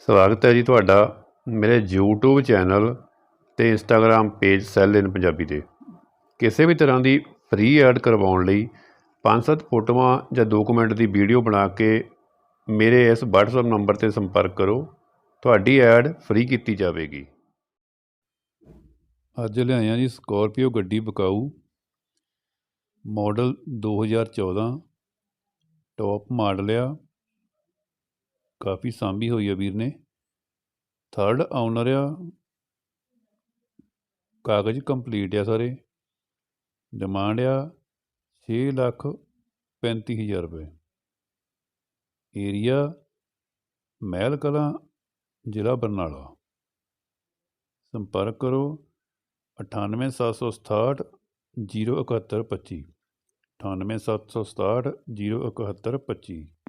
ਸਵਾਗਤ ਹੈ ਜੀ ਤੁਹਾਡਾ ਮੇਰੇ YouTube ਚੈਨਲ ਤੇ Instagram ਪੇਜ ਸੈੱਲ ਇਨ ਪੰਜਾਬੀ ਤੇ। ਕਿਸੇ ਵੀ ਤਰ੍ਹਾਂ ਦੀ ਫ੍ਰੀ ਐਡ ਕਰਵਾਉਣ ਲਈ ਪੰਜ ਸੱਤ ਫੋਟੋਆਂ ਜਾਂ ਦੋ ਦੀ ਵੀਡੀਓ ਬਣਾ ਕੇ ਮੇਰੇ ਇਸ WhatsApp ਨੰਬਰ ਤੇ ਸੰਪਰਕ ਕਰੋ। ਤੁਹਾਡੀ ਐਡ ਫ੍ਰੀ ਕੀਤੀ ਜਾਵੇਗੀ। ਅੱਜ ਲਿਆਇਆ ਜੀ ਸਕੋਰਪੀਓ ਗੱਡੀ ਬਕਾਊ। ਮਾਡਲ 2014 ਟੌਪ ਮਾਡਲ ਆ। ਕਾਫੀ ਸਾਂਭੀ ਹੋਈ ਆ ਵੀਰ ਨੇ। ਥਰਡ ਓਨਰ ਆ। ਕਾਗਜ਼ ਕੰਪਲੀਟ ਆ ਸਾਰੇ। ਡਿਮਾਂਡ ਆ 6 ਲੱਖ 35000 ਰੁਪਏ। ਏਰੀਆ ਮਹਿਲ ਕਲਾਂ, ਜ਼ਿਲ੍ਹਾ ਬਰਨਾਲਾ। ਸੰਪਰਕ ਕਰੋ 98767 07125 98767 07125